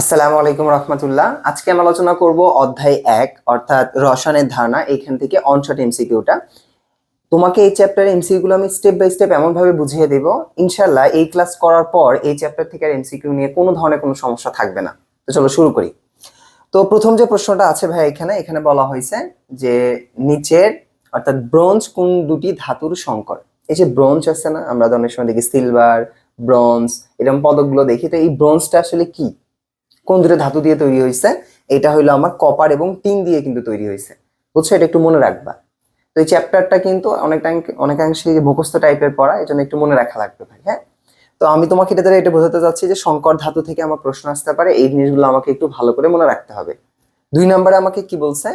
আসসালামু আলাইকুম রহমতুল্লাহ। আজকে আমি আলোচনা করব অধ্যায় এক, অর্থাৎ রসায়নের ধারণা, এখান থেকে অনশট এমসিকিউটা। তোমাকে এই চ্যাপ্টার এমসিকিউগুলো আমি স্টেপ বাই স্টেপ এমনভাবে বুঝিয়ে দেব। ইনশাল্লাহ এই ক্লাস করার পর এই চ্যাপ্টার থেকে আর এমসিকিউ নিয়ে কোনো ধরনের কোনো সমস্যা থাকবে না। তো চলো শুরু করি। তো প্রথম যে প্রশ্নটা আছে ভাই এখানে এখানে বলা হয়েছে যে নিচের, অর্থাৎ ব্রোঞ্জ কোন দুটি ধাতুর সংকর? এই যে ব্রোঞ্জ আছে না, আমরা অনেক সময় দেখি সিলভার ব্রোঞ্জ এরকম পদকগুলো দেখি। তো এই ব্রোঞ্জটা আসলে কি? কোন দুটো ধাতু দিয়ে তৈরি হয়েছে, এটা হলো আমার কপার এবং টিন দিয়ে কিন্তু তৈরি হয়েছে। বুঝছ? এটা একটু মনে রাখবা। তো এই চ্যাপ্টারটা কিন্তু অনেকটা অনেকাংশে মুখস্থ টাইপের পড়া এই জন্য একটু মনে রাখা লাগবে ভাই হ্যাঁ? তো আমি তোমাকে এটা দ্বারা এটা বোঝাতে চাচ্ছি যে সংকর ধাতু থেকে আমার প্রশ্ন আসতে পারে, এই জিনিসগুলো আমাকে একটু ভালো করে মনে রাখতে হবে। দুই নম্বরে আমাকে কি বলছে?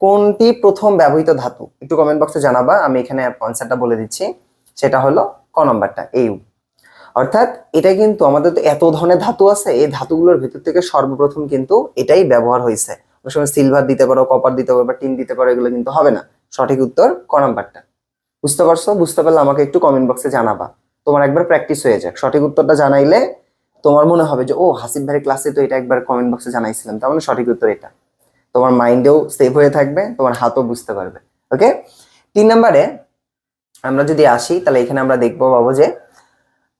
কোনটি প্রথম ব্যবহৃত ধাতু? একটু কমেন্ট বক্সে জানাবা, আমি এখানে আনসারটা বলে দিচ্ছি। সেটা হলো ক নম্বরটা ইউ। অর্থাৎ এটা কিন্তু আমাদের তো এত ধরনের ধাতু আছে, এই ধাতুগুলোর ভিতর থেকে সর্বপ্রথম কিন্তু এটাই ব্যবহার হয়েছে। অনেক সময় সিলভার দিতে পারো কপার দিতে পারো বা টিন দিতে পারো, এগুলো কিন্তু হবে না। সঠিক উত্তর ক নাম্বারটা। বুঝতে পারছ? বুঝতে পারলে আমাকে একটু কমেন্ট বক্সে জানাবা। তোমার একবার প্র্যাকটিস হয়ে যাক। সঠিক উত্তরটা জানাইলে তোমার মনে হবে যে, ও হাসিফ ভাইয়ের ক্লাসে তো এটা একবার কমেন্ট বক্সে জানাইছিলাম। তার মানে সঠিক উত্তর এটা। তোমার মাইন্ডেও সেভ হয়ে থাকবে, তোমার হাতও বুঝতে পারবে। ওকে তিন নম্বরে আমরা যদি আসি, তাহলে এখানে আমরা দেখব, পাবো যে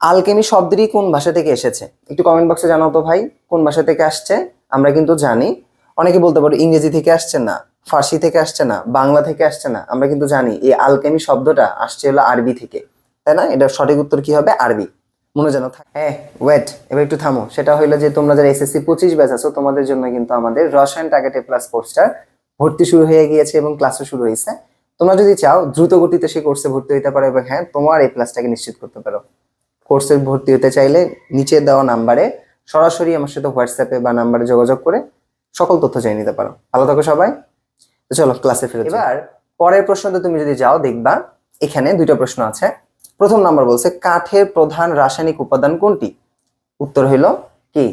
আলকেমি শব্দটি কোন ভাষা থেকে এসেছে? একটু কমেন্ট বক্সে জানাও তো ভাই, কোন ভাষা থেকে আসছে? আমরা কিন্তু জানি। অনেকে বলতে পারো ইংরেজি থেকে আসছে না, ফার্সি থেকে আসছে না, বাংলা থেকে আসছে না, আমরা কিন্তু জানি এই আলকেমি শব্দটা আসছে হলো আরবি থেকে। তাই না? এটা সঠিক উত্তর কি হবে? আরবি। মনে যেন থাকে হ্যাঁ ওয়েট এবার একটু থামো। সেটা হইল যে তোমরা যারা এসএসসি পঁচিশ ব্যাচ আছো, তোমাদের জন্য কিন্তু আমাদের রসায়ন টার্গেটে প্লাস কোর্সটা ভর্তি শুরু হয়ে গিয়েছে এবং ক্লাসও শুরু হয়েছে। তোমরা যদি চাও, দ্রুত গতিতে সেই কোর্সে ভর্তি হতে পারো এবং হ্যাঁ তোমার এই প্লাসটাকে নিশ্চিত করতে পারো। কোর্সে ভর্তি হতে চাইলে নিচে দেওয়া নাম্বারে সরাসরি আমার সাথে হোয়াটসঅ্যাপে বা নাম্বারে যোগাযোগ করে সকল তথ্য চাই নিতে পারো। ভালো থাকো সবাই। চলো ক্লাসে ফিরে। এবার পরের প্রশ্নতে তুমি যদি যাও, দেখবা এখানে দুইটা প্রশ্ন আছে। প্রথম নাম্বার বলছে, কাঠের প্রধান রাসায়নিক উপাদান কোনটি? উত্তর হইল কি?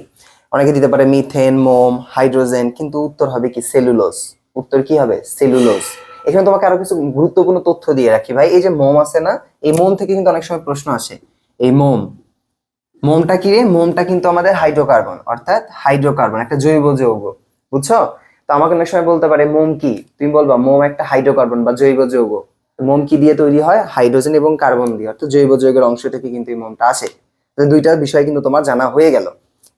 অনেকে দিতে পারে মিথেন, মোম, হাইড্রোজেন, কিন্তু উত্তর হবে কি? সেলুলোজ। উত্তর কি হবে? সেলুলোজ। এখানে তোমাকে আরও কিছু গুরুত্বপূর্ণ তথ্য দিয়ে রাখি ভাই। এই যে মোম আছে না, এই মোম থেকে কিন্তু অনেক সময় প্রশ্ন আসে। এই মোম। মোমটা কি রে? মোমটা কিন্তু আমাদের হাইড্রোকার্বন, অর্থাৎ হাইড্রোকার্বন, একটা জৈব যৌগ, বুঝছ? তো আমাকে অনেক সময় বলতে পারে, মোম কি? তুমি বলবা, মোম একটা হাইড্রোকার্বন বা জৈব যৌগ। মোম কি দিয়ে তৈরি হয়? হাইড্রোজেন এবং কার্বন দিয়ে, অর্থাৎ জৈব যৌগের অংশ থেকে কিন্তু এই মোমটা আসে। দুইটা বিষয় কিন্তু তোমার জানা হয়ে গেল।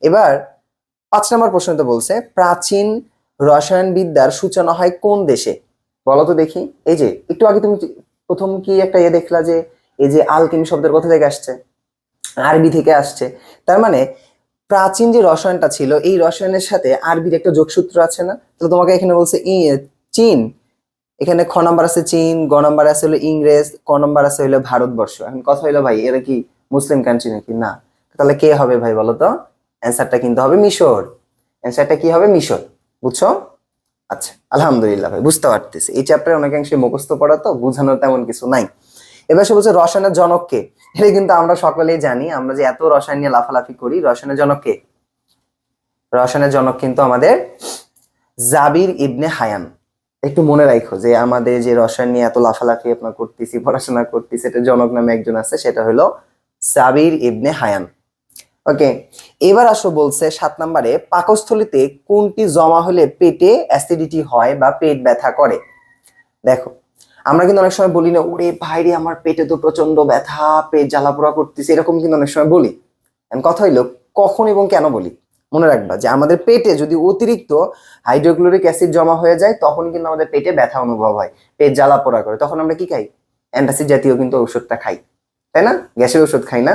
এবার পাঁচ নম্বর প্রশ্নটা বলছে, প্রাচীন রসায়নবিদ্যার সূচনা হয় কোন দেশে? বলো তো দেখি। এই যে, একটু আগে তুমি প্রথম কি একটা ইয়ে দেখলা যে, এই যে আলকেমি শব্দের কথা থেকে আসছে? আরবি থেকে আসছে। তার মানে প্রাচীন যে রসায়নটা ছিল, এই রসায়নের সাথে আরবির একটা যোগসূত্র আছে না? তাহলে তোমাকে এখানে বলছে চীন। এখানে খ নাম্বার আছে চীন, গ নাম্বার আছে হলো ইংরেজ, ক নাম্বার আছে হলো ভারতবর্ষ। এখন কথা হইল ভাই, এরা কি মুসলিম কান্ট্রি নাকি? না। তাহলে কে হবে ভাই বলো তো? অ্যান্সারটা কিন্তু হবে মিশর। অ্যান্সারটা কি হবে? মিশর। বুঝছ? আচ্ছা আলহামদুলিল্লাহ ভাই, বুঝতে পারতেছি। এই চ্যাপ্টারে অনেকাংশে মুখস্থ পড়া তো, বোঝানোর তেমন কিছু নাই। এবার সে বলছে রসায়নের জনক কে? এটা কিন্তু আমরা সকলেই জানি, আমরা যে এত রসায়ন নিয়ে লাফালাফি করি, রসায়নের জনক কে? রসায়নের জনক কিন্তু আমাদের জাবির ইবনে হায়ান। একটু মনে রাখো যে আমাদের যে রসায়ন নিয়ে এত লাফালাফি আপনার করতেছি, পড়াশোনা করতেছি এটা জনক নামে একজন আছে, সেটা হলো সাবির ইবনে হায়ান। ওকে, এবার আসো বলছে সাত নম্বরে, পাকস্থলিতে কোনটি জমা হলে পেটে অ্যাসিডিটি হয় বা পেট ব্যথা করে? দেখো আমরা কিন্তু অনেক সময় বলি না, ওরে ভাইরে, আমার পেটে তো প্রচণ্ড ব্যথা, পেট জ্বালাপোড়া করতেছে, এরকম কিন্তু অনেক সময় বলি। কথা হইল, কখন এবং কেন বলি? মনে রাখবা যে আমাদের পেটে যদি অতিরিক্ত হাইড্রোক্লোরিক অ্যাসিড জমা হয়ে যায়, তখন কিন্তু আমাদের পেটে ব্যথা অনুভব হয়, পেট জ্বালা পোড়া করে। তখন আমরা কি খাই? অ্যান্টাসিড জাতীয় কিন্তু ওষুধটা খাই, তাই না? গ্যাসের ওষুধ খাই না?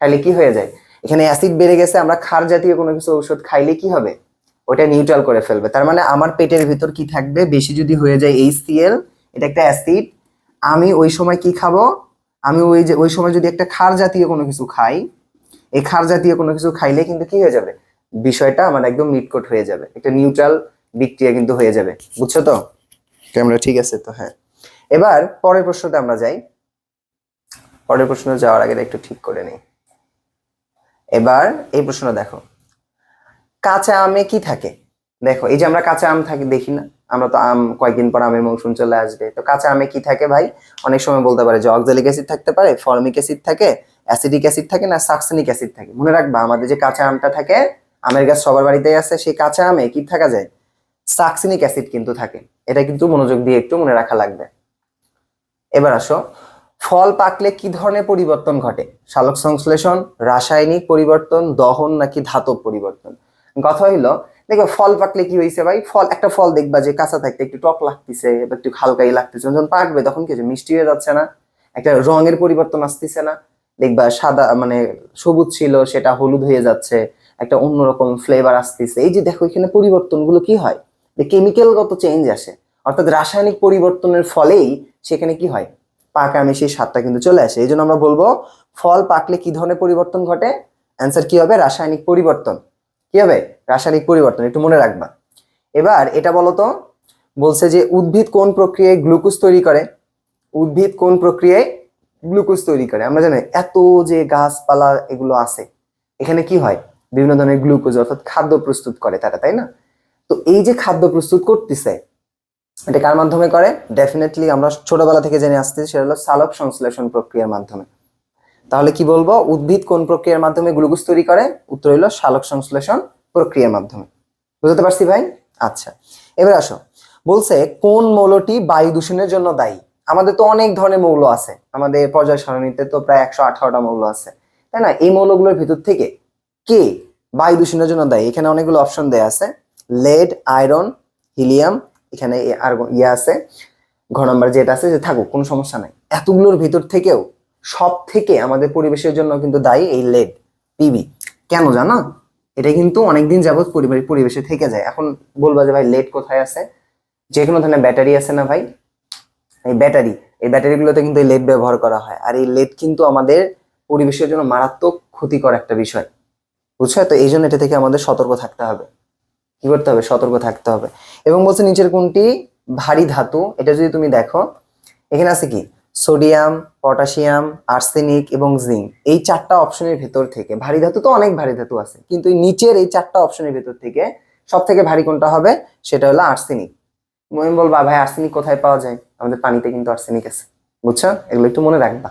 খাইলে কি হয়ে যায়? এখানে অ্যাসিড বেড়ে গেছে, আমরা খার জাতীয় কোনো কিছু ঔষধ খাইলে কি হবে? ওটা নিউট্রাল করে ফেলবে। তার মানে আমার পেটের ভিতর কি থাকবে? বেশি যদি হয়ে যায় এইচসিএল এটা একটা অ্যাসিড। আমি ওই সময় কি খাব? আমি ওই যে ওই সময় যদি একটা খার জাতীয় কোনো কিছু খাই এই খার জাতীয় কোনো কিছু খাইলে কিন্তু কি হয়ে যাবে? বিষয়টা আমার একদম মিটকট হয়ে যাবে। একটা নিউট্রাল বিক্রিয়া কিন্তু হয়ে যাবে। বুঝছ তো? ক্যামেরা ঠিক আছে তো হ্যাঁ। এবার পরের প্রশ্নতে আমরা যাই। পরের প্রশ্ন যাওয়ার আগে একটু ঠিক করে নিই। এবার এই প্রশ্নটা দেখো। কাঁচা আমে কি থাকে? দেখো এই যে আমরা কাঁচা আম থাকি দেখি না। আমরা তো আম, কয়েকদিন পর আমের মৌসুম চলে আসবে। তো কাঁচা আমে কি থাকে ভাই? অনেক সময় বলতে পারে যে অক্সালিক অ্যাসিড থাকতে পারে ফর্মিক অ্যাসিড থাকে অ্যাসিডিক অ্যাসিড থাকে না সাকসেনিক অ্যাসিড থাকে। মনে রাখবা, আমাদের যে কাঁচা আমটা থাকে, আমের গাছ সবার বাড়িতেই আছে, সেই কাঁচা আমে কি থাকা যায়? সাকসিনিক অ্যাসিড কিন্তু থাকে। এটা কিন্তু মনোযোগ দিয়ে একটু মনে রাখা লাগবে। এবার আসো, ফল পাকলে কি ধরনের পরিবর্তন ঘটে? সালোক সংশ্লেষণ, রাসায়নিক পরিবর্তন, দহন নাকি ধাতব পরিবর্তন? কথা হইল দেখো, ফল পাকলে কি হয়েছে ভাই? ফল, একটা ফল দেখবা যে কাঁচা থাকতে একটু টক লাগতেছে একটু হালকাই লাগতেছে। যখন পাকবে তখন কি? মিষ্টি হয়ে যাচ্ছে না? একটা রঙের পরিবর্তন আসতেছে না? দেখবা সাদা মানে সবুজ ছিল, সেটা হলুদ হয়ে যাচ্ছে, একটা অন্যরকম ফ্লেভার আসতেছে। এই যে দেখো, এখানে পরিবর্তনগুলো কি হয়? যে কেমিক্যালগত চেঞ্জ আসে। অর্থাৎ রাসায়নিক পরিবর্তনের ফলেই সেখানে কি হয়? পাকা আমি সেই স্বাদটা কিন্তু চলে আসে। এই জন্য আমরা বলব, ফল পাকলে কি ধরনের পরিবর্তন ঘটে? অ্যান্সার কি হবে? রাসায়নিক পরিবর্তন। কি হবে? রাসায়নিক পরিবর্তন, একটু মনে রাখবা। এবার এটা বলো তো বলছে যে উদ্ভিদ কোন প্রক্রিয়ায় গ্লুকোজ তৈরি করে? উদ্ভিদ কোন প্রক্রিয়ায় গ্লুকোজ তৈরি করে? আমরা জানি এত যে গাছপালা এগুলো আছে, এখানে কি হয়? বিভিন্ন ধরনের গ্লুকোজ, অর্থাৎ খাদ্য প্রস্তুত করে তারা, তাই না? তো এই যে খাদ্য প্রস্তুত করতেছে, এটা কার মাধ্যমে করে? ডেফিনেটলি আমরা ছোটবেলা থেকে জেনে আসতেছি, সেটা হলো সালোক সংশ্লেষণ প্রক্রিয়ার মাধ্যমে। তাহলে কি বলব? উদ্ভিদ কোন প্রক্রিয়ার মাধ্যমে গ্লুকোজ তৈরি করে? উত্তর হলো সালোক সংশ্লেষণ প্রক্রিয়ার মাধ্যমে। বুঝতে পারছি ভাই? আচ্ছা। এবার আসো। বলছে, কোন মৌলটি বায়ু দূষণের জন্য দায়ী? আমাদের তো অনেক ধরনের মৌল আছে। আমাদের পর্যায় সারণীতে তো প্রায় একশো আঠারোটা মৌল আছে। তাই না? এই মৌলগুলোর ভিতর থেকে কে বায়ু দূষণের জন্য দায়ী? এখানে অনেকগুলো অপশন দেয়া আছে। লেড, আয়রন, হিলিয়াম, এখানে আর ইয়ে আছে। ঘ নাম্বার যেটা আছে যে থাকুক, কোনো সমস্যা নাই। এতগুলোর ভিতর থেকেও সব থেকে আমাদের পরিবেশের জন্য কিন্তু দায়ী এই লেড পিবি কেন জানো? এটা কিন্তু অনেকদিন পরিবার- পরিবেশে থেকে যায়। এখন বলবা যে ভাই লেড কোথায় আছে? যে কোনো ধরনের ব্যাটারি আছে না ভাই? এই ব্যাটারি, এই ব্যাটারিগুলোতে কিন্তু এই লেড ব্যবহার করা হয়। আর এই লেড কিন্তু আমাদের পরিবেশের জন্য মারাত্মক ক্ষতিকর একটা বিষয়। বুঝছ? তো এই জন্য এটা থেকে আমাদের সতর্ক থাকতে হবে। কি করতে হবে? সতর্ক থাকতে হবে। এবং বলছে নিচের কোনটি? ভারী ধাতু। এটা যদি তুমি দেখো, এখানে আছে কি? সোডিয়াম, পটাশিয়াম, আর্সেনিক এবং জিঙ্ক। এই চারটা অপশনের ভেতর থেকে, ভারী ধাতু তো অনেক ভারী ধাতু আছে, কিন্তু নিচের এই চারটা অপশনের ভেতর থেকে সব থেকে ভারী কোনটা হবে? সেটা হলো আর্সেনিক। মহিম বলবা, ভাই, আর্সেনিক কোথায় পাওয়া যায়? আমাদের পানিতে কিন্তু আর্সেনিক আছে। বুঝছ? এগুলো একটু মনে রাখবা,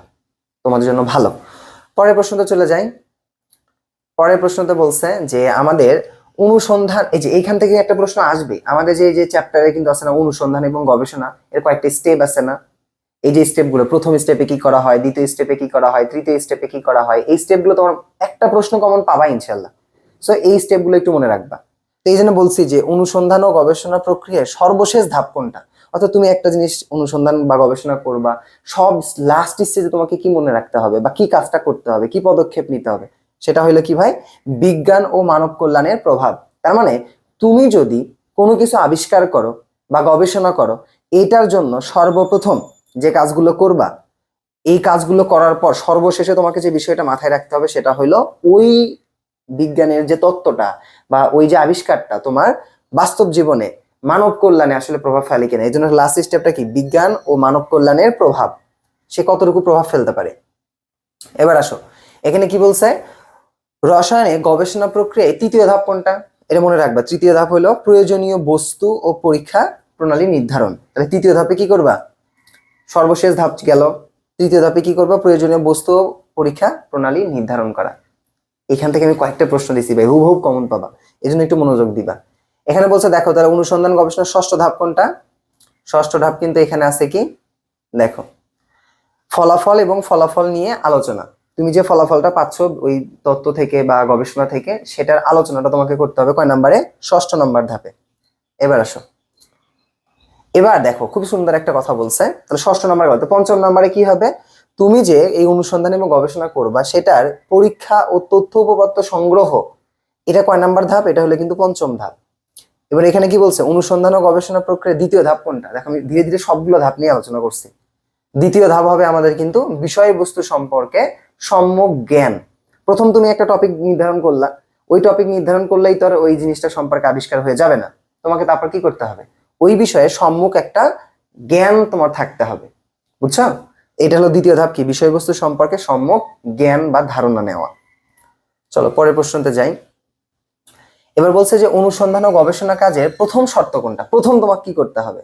তোমাদের জন্য ভালো। পরের প্রশ্নতে চলে যাই। পরের প্রশ্নতে বলছে যে, আমাদের অনুসন্ধান এই যে এইখান থেকে একটা প্রশ্ন আসবে। আমাদের যে যে চ্যাপ্টারে কিন্তু আছে না, অনুসন্ধান এবং গবেষণা, এর কয়েকটা স্টেপ আছে না? এই যে স্টেপগুলো প্রথম স্টেপে কি করা হয়, দ্বিতীয় স্টেপে কি করা হয়, তৃতীয় স্টেপে কি করা হয়, এই স্টেপগুলো তোমার একটা প্রশ্ন কমন পাবা ইনশাল্লাহ সো এই স্টেপগুলো একটু মনে রাখবা। তো এই জন্য বলছি যে, অনুসন্ধান ও গবেষণা প্রক্রিয়ায় সর্বশেষ ধাপ কোনটা? অর্থাৎ তুমি একটা জিনিস অনুসন্ধান বা গবেষণা করবা, সব লাস্ট স্টেজে তোমাকে কি মনে রাখতে হবে বা কি কাজটা করতে হবে, কি পদক্ষেপ নিতে হবে? সেটা হলো কি ভাই? বিজ্ঞান ও মানব কল্যাণের প্রভাব। তার মানে তুমি যদি কোনো কিছু আবিষ্কার করো বা গবেষণা করো, এটার জন্য সর্বপ্রথম যে কাজগুলো করবা, এই কাজগুলো করার পর সর্বশেষে তোমাকে যে বিষয়টা মাথায় রাখতে হবে সেটা হলো ওই বিজ্ঞানের যে তত্ত্বটা বা ওই যে আবিষ্কারটা তোমার বাস্তব জীবনে মানব কল্যাণে আসলে প্রভাব ফেলে কিনা। এই জন্য লাস্ট স্টেপটা কি? বিজ্ঞান ও মানব কল্যাণের প্রভাব। সে কতটুকু প্রভাব ফেলতে পারে? এবার আসো। এখানে কি বলছে? রসায়নে গবেষণা প্রক্রিয়ায় তৃতীয় ধাপ কোনটা? এটা মনে রাখবা। তৃতীয় ধাপ হলো প্রয়োজনীয় বস্তু ও পরীক্ষা প্রণালী নির্ধারণ। তাহলে তৃতীয় ধাপে কি করবা? সর্বশেষ ধাপ গেল। তৃতীয় ধাপে কি করবা? প্রয়োজনীয় বস্তু পরীক্ষা প্রণালী নির্ধারণ করা। এখান থেকে আমি কয়েকটা প্রশ্ন দিছি ভাই হুবহুব কমন পাবা। এই জন্য একটু মনোযোগ দিবা। এখানে বলছে, দেখো তারা অনুসন্ধান গবেষণার ষষ্ঠ ধাপ কোনটা? ষষ্ঠ ধাপ কিন্তু এখানে আছে কি? দেখো, ফলাফল এবং ফলাফল নিয়ে আলোচনা। তুমি যে ফলাফলটা পাচ্ছ ওই তত্ত্ব থেকে বা গবেষণা থেকে, সেটার আলোচনাটা তোমাকে করতে হবে কয় নাম্বারে? ষষ্ঠ নাম্বার ধাপে। এবার আসো। এবার দেখো খুব সুন্দর একটা কথা বলছে। তাহলে ষষ্ঠ নাম্বার গল্প পঞ্চম নাম্বারে কি হবে? তুমি যে এই অনুসন্ধান এবং গবেষণা করবা, সেটার পরীক্ষা ও তথ্য উপপাদ্য সংগ্রহ, এটা কয় নাম্বার ধাপ? এটা হলো কিন্তু পঞ্চম ধাপ। এবার এখানে কি বলছে? অনুসন্ধান ও গবেষণা প্রক্রিয়া দ্বিতীয় ধাপ কোনটা? দেখো, আমি ধীরে ধীরে সবগুলো ধাপ নিয়ে আলোচনা করছি। দ্বিতীয় ধাপ হবে আমাদের কিন্তু বিষয়বস্তু সম্পর্কে সম্যক জ্ঞান। প্রথম তুমি একটা টপিক নির্ধারণ করলা। ওই টপিক নির্ধারণ করলেই তো আর ওই জিনিসটা সম্পর্কে আবিষ্কার হয়ে যাবে না। তোমাকে তারপর কি করতে হবে? ওই বিষয়ে সম্মুখ একটা জ্ঞান তোমার থাকতে হবে, বুঝছ? এটা হলো দ্বিতীয় ধাপ কি? বিষয়বস্তু সম্পর্কে সম্যক জ্ঞান বা ধারণা নেওয়া। চলো পরের প্রশ্নতে যাই। এবার বলছে যে অনুসন্ধান ও গবেষণা কাজের প্রথম শর্ত কোনটা? প্রথম তোমাকে কি করতে হবে?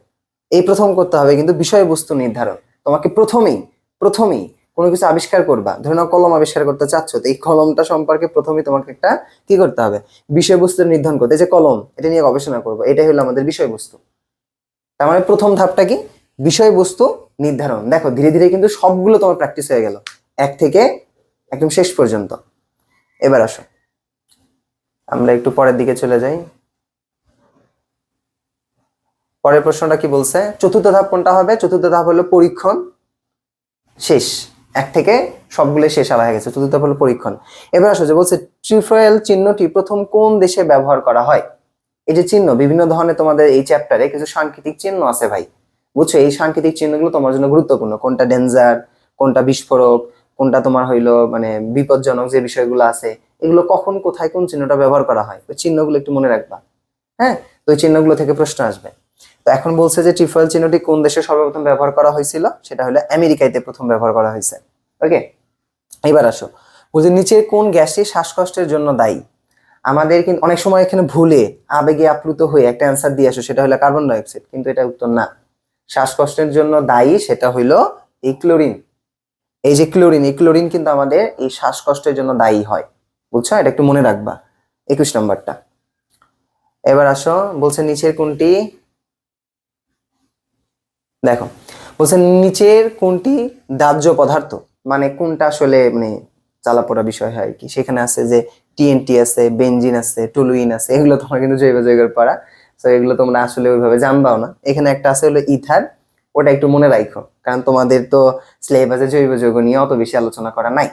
এই প্রথম করতে হবে কিন্তু বিষয়বস্তু নির্ধারণ। তোমাকে প্রথমেই প্রথমেই কোনো কিছু আবিষ্কার করবা। ধরে নাও কলম আবিষ্কার করতে চাচ্ছ, তো এই কলমটা সম্পর্কে প্রথমে তোমাকে একটা কি করতে হবে? বিষয়বস্তু নির্ধারণ করতে। যে কলম, এটা নিয়ে গবেষণা করব। এটাই হলো আমাদের বিষয়বস্তু। তার মানে প্রথম ধাপটা কি? বিষয়বস্তু নির্ধারণ। দেখো, ধীরে ধীরে কিন্তু সবগুলো তোমার প্র্যাকটিস হয়ে গেল। এক থেকে একদম শেষ পর্যন্ত। এবার আসো। আমরা একটু পরের দিকে চলে যাই। পরের প্রশ্নটা কি বলছে? চতুর্থ ধাপ কোনটা হবে? চতুর্থ ধাপ হলো পরীক্ষণ। শেষ। এক থেকে সবগুলো শেষ আলা হয়ে গেছে। চতুর্থ ধাপ হলো পরীক্ষণ। এবার আসো যে বলছে ট্রিফয়েল চিহ্নটি প্রথম কোন দেশে ব্যবহার করা হয়? এই যে চিহ্ন, বিভিন্ন ধরনের তোমাদের এই চ্যাপ্টারে কিছু সাংকেতিক চিহ্ন আছে ভাই। বুঝছ? এই সাংকেতিক চিহ্নগুলো তোমার জন্য গুরুত্বপূর্ণ। কোনটা ডেঞ্জার কোনটা বিস্ফোরক, কোনটা তোমার হইল মানে বিপজ্জনক যে বিষয়গুলো আছে, এগুলো কখন, কোথায়, কোন চিহ্নটা ব্যবহার করা হয়, ওই চিহ্নগুলো একটু মনে রাখবা। হ্যাঁ? তো ওই চিহ্নগুলো থেকে প্রশ্ন আসবে। তো এখন বলছে যে ট্রিফয়েল চিহ্নটি কোন দেশে সর্বপ্রথম ব্যবহার করা হয়েছিল? সেটা হলো আমেরিকাতে প্রথম ব্যবহার করা হয়েছে। ওকে? এবার আসো। বলছে নিচের কোন গ্যাসটি শ্বাসকষ্টের জন্য দায়ী? আমাদের কিন্তু অনেক সময় এখানে ভুলে, আবেগে আপ্লুত হয়ে একটা অ্যান্সার দিয়ে আসো, সেটা হলো কার্বন ডাইঅক্সাইড কিন্তু এটা উত্তর না। শ্বাসকষ্টের জন্য দায়ী সেটা হইল এই ক্লোরিন এই যে ক্লোরিন এই ক্লোরিন কিন্তু আমাদের এই শ্বাসকষ্টের জন্য দায়ী হয়। বুঝছ? এটা একটু মনে রাখবা। একুশ নম্বরটা। এবার আসো, বলছে নিচের কোনটি? দেখো, বলছে নিচের কোনটি দাহ্য পদার্থ? মানে কোনটা আসলে মানে চালাপোড়া বিষয় হয় কি? সেখানে আছে যে টিএনটি আছে বেঞ্জিন আছে টুলুইন আছে, এগুলো তোমার কিন্তু জৈব যৌগের পড়া। তো এগুলো তোমরা আসলে ওইভাবে জানবাও না। এখানে একটা আছে হলো ইথার, ওটা একটু মনে রাখো কারণ তোমাদের তো সিলেবাসে জৈব যৌগ নিয়ে অত বেশি আলোচনা করা নাই।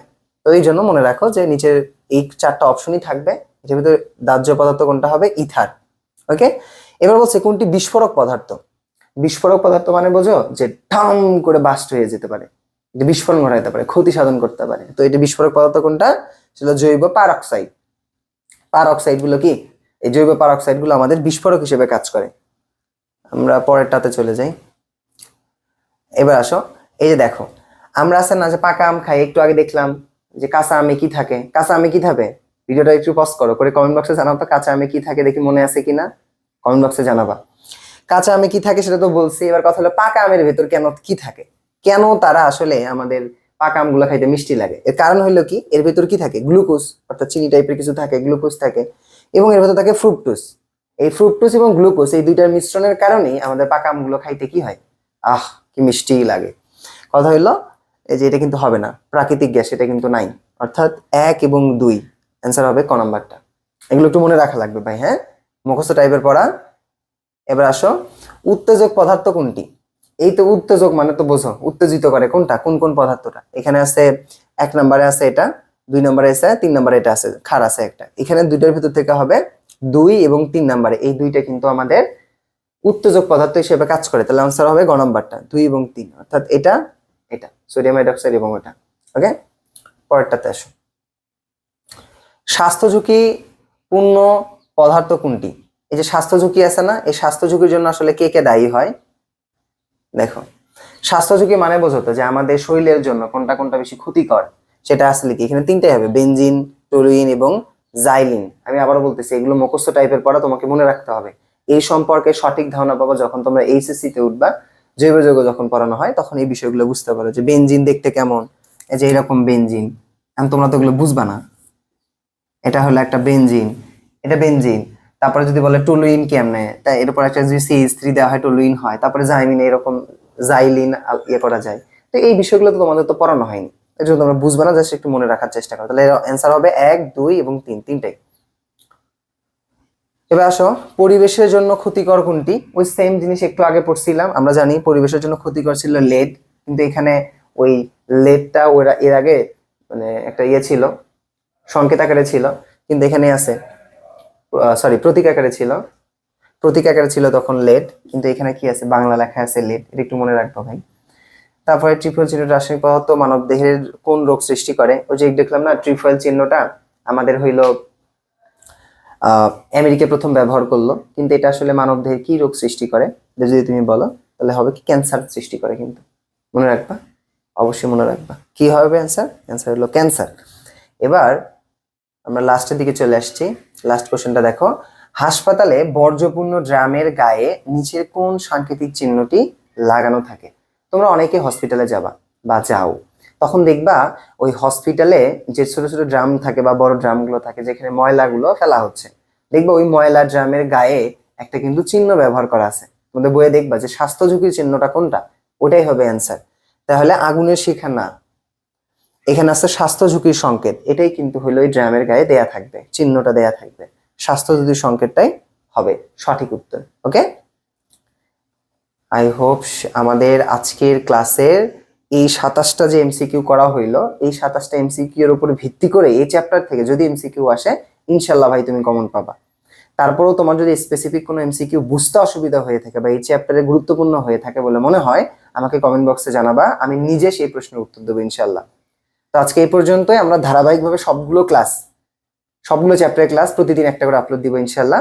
তো এই জন্য মনে রাখো যে নিচের এই চারটা অপশনই থাকবে এটার ভিতরে দাহ্য পদার্থ কোনটা হবে? ইথার। ওকে এবার বলছে কোনটি? বিস্ফোরক পদার্থ। বিস্ফোরক পদার্থ মানে বোঝো যে ঠাম করে বাস্ট হয়ে যেতে পারে। এটা বিস্ফোরণ ঘটাইতে পারে, ক্ষতি সাধন করতে পারে। তো এটা বিস্ফোরক পদার্থ কোনটা? সেটা জৈব পারক্সাইড পারক্সাইডগুলো কি? এই জৈব পারক্সাইডগুলো আমাদের বিস্ফোরক হিসেবে কাজ করে। আমরা পরেরটাতে চলে যাই। এবার আসো। এই যে দেখো, আমরা আছে না যে পাকা আম খাই, একটু আগে দেখলাম যে কাঁচা আমে কি থাকে। কাঁচা আমে কি থাকে? ভিডিওটা একটু পজ করো, করে কমেন্ট বক্সে জানাও তো কাঁচা আমে কি থাকে দেখি মনে আছে কিনা। কমেন্ট বক্সে জানাবা। কাঁচা আমে কি থাকে সেটা তো বলছি, এবার কথা হলো পাকা আমের ভেতর কেন কি থাকে? কেন তারা আসলে আমাদের পাকা আমগুলো খাইতে মিষ্টি লাগে? এর কারণ হলো কি? এর ভেতর কি থাকে? গ্লুকোজ, অর্থাৎ চিনি টাইপের কিছু থাকে, গ্লুকোজ থাকে, এবং এর ভেতর থাকে ফ্রুকটোজ। এই ফ্রুকটোজ এবং গ্লুকোজ এই দুইটার মিশ্রণের কারণেই আমাদের পাকা আমগুলো খাইতে কি হয়? আহ, কি মিষ্টি লাগে। কথা হইল, এই যে এটা কিন্তু হবে না। প্রাকৃতিক গ্যাস, এটা কিন্তু নাই। অর্থাৎ এক এবং দুই। অ্যান্সার হবে ক নাম্বারটা। এগুলো একটু মনে রাখা লাগবে ভাই হ্যাঁ? মুখস্থ টাইপের পড়া। এবার আসো। উত্তেজক পদার্থ কোনটি? এই তো উত্তেজক মানে তো বোঝো, উত্তেজিত করে কোনটা? কোন কোন পদার্থটা? এখানে আছে, এক নম্বরে আছে এটা, দুই নম্বরে আছে, তিন নম্বরে এটা আছে, খার আছে একটা। এখানে দুইটার ভিতর থেকে হবে দুই এবং তিন নম্বরে। এই দুইটা কিন্তু আমাদের উত্তেজক পদার্থ হিসেবে কাজ করে। তাহলে আনসার হবে গ নম্বরটা, দুই এবং তিন। অর্থাৎ এটা এটা। সোডিয়াম হাইড্রক্সাইড এবং এটা ওকে পরেরটাতে আসো। স্বাস্থ্য ঝুঁকি পূর্ণ পদার্থ কোনটি? এই যে স্বাস্থ্য ঝুঁকি আছে না, এই স্বাস্থ্য ঝুঁকির জন্য আসলে কে কে দায়ী হয়? দেখো স্বাস্থ্য ঝুঁকি মানে বোঝো তো যে আমাদের শরীরের জন্য কোনটা কোনটা বেশি ক্ষতিকর, সেটা আসলে কি? এখানে তিনটাই হবে, বেনজিন টলুইন এবং জাইলিন। আমি আবারও বলতেছি, এগুলো মুখস্থ টাইপের পড়া তোমাকে মনে রাখতে হবে। এই সম্পর্কে সঠিক ধারণা পাবো যখন তোমরা এইচএসসি তে উঠবা, জৈব যৌগ যখন পড়ানো হয়, তখন এই বিষয়গুলো বুঝতে পারো যে বেনজিন দেখতে কেমন, এই যে এরকম বেনজিন। এখন তোমরা তো এগুলো বুঝবা না। এটা হলো একটা বেনজিন, এটা বেনজিন। তারপরে যদি বলে টুলুইন কেমনে? তাই এর উপর একটা যদি সিএস থ্রি দেওয়া হয় টুলুইন হয়, তারপরে জাইমিন এরকম জাইলিন ইয়ে করা যায়। তো এই বিষয়গুলো তো তোমাদের তো পড়ানো হয়নি। এই জন্য তোমরা বুঝবে না, জাস্ট একটু মনে রাখার চেষ্টা করো। তাহলে অ্যান্সার হবে এক, দুই এবং তিন, তিনটাই। এবার আসো, পরিবেশের জন্য ক্ষতিকর কোনটি? ওই সেম জিনিস একটু আগে পড়ছিলাম, আমরা জানি পরিবেশের জন্য ক্ষতিকর ছিল লেড কিন্তু এখানে ওই লেডটা ওরা এর আগে মানে একটা ইয়ে ছিল সংকেত আকারে ছিল, কিন্তু এখানে আছে। সরি প্রতীক আকারে ছিল। প্রতীক আকারে ছিল তখন লেড, কিন্তু এখানে কি আছে? বাংলা লেখা আছে লেড, এটা একটু মনে রাখব ভাই। তারপরে ট্রিপল চিহ্ন রাসায়নিক পদার্থ মানব দেহের কোন রোগ সৃষ্টি করে? ওই যে দেখলাম না ট্রিপল চিহ্নটা আমাদের হইল আমেরিকা প্রথম ব্যবহার করল, কিন্তু এটা আসলে মানব দেহে কি রোগ সৃষ্টি করে? যদি তুমি বলো, তাহলে হবে কি? ক্যান্সার সৃষ্টি করে কিন্তু। মনে রাখবা? অবশ্যই মনে রাখবা। কি হবে অ্যান্সার অ্যান্সার হলো ক্যান্সার। এবার আমরা লাস্টের দিকে চলে আসছি। লাস্ট কোশ্চেনটা দেখো। হাসপাতালে বর্জ্যপূর্ণ ড্রামের গায়ে নিচের কোন সাংকেতিক চিহ্নটি লাগানো থাকে? তোমরা অনেকে হসপিটালে যাবা বা যাও। তখন দেখবা ওই হসপিটালে যে ছোট ছোট ড্রাম থাকে বা বড় ড্রামগুলো থাকে, যেখানে ময়লাগুলো ফেলা হচ্ছে, দেখবা ওই ময়লা ড্রামের গায়ে একটা কিন্তু চিহ্ন ব্যবহার করা আছে। তোমাদের বইয়ে দেখবা যে স্বাস্থ্য ঝুঁকির চিহ্নটা কোনটা? ওটাই হবে অ্যান্সার তাহলে আগুনের শিখা না। এখানে আছে স্বাস্থ্য ঝুঁকির সংকেত। এটাই কিন্তু হলো ওই ড্রামের গায়ে দেয়া থাকবে, চিহ্নটা দেয়া থাকবে। স্বাস্থ্য ঝুঁকির সংকেতটাই হবে, সঠিক উত্তর, ওকে? আই হোপ আমাদের আজকের ক্লাসের এই সাতাশটা যে এমসিকিউ করা হইল, এই সাতাশটা এমসিকিউ এর উপর ভিত্তি করে এই চ্যাপ্টার থেকে যদি এমসিকিউ আসে ইনশাল্লাহ ভাই তুমি কমন পাবা। তারপরেও তোমার যদি স্পেসিফিক কোনো এমসিকিউ বুঝতে অসুবিধা হয়ে থাকে বা এই চ্যাপ্টারে গুরুত্বপূর্ণ হয়ে থাকে বলে মনে হয়, আমাকে কমেন্ট বক্সে জানাবা, আমি নিজে সেই প্রশ্নের উত্তর দেবো ইনশাল্লাহ তো আজকে এই পর্যন্তই, আমরা ধারাবাহিকভাবে সবগুলো ক্লাস সবগুলো চ্যাপ্টারের ক্লাস প্রতিদিন একটা করে আপলোড দিব ইনশাল্লাহ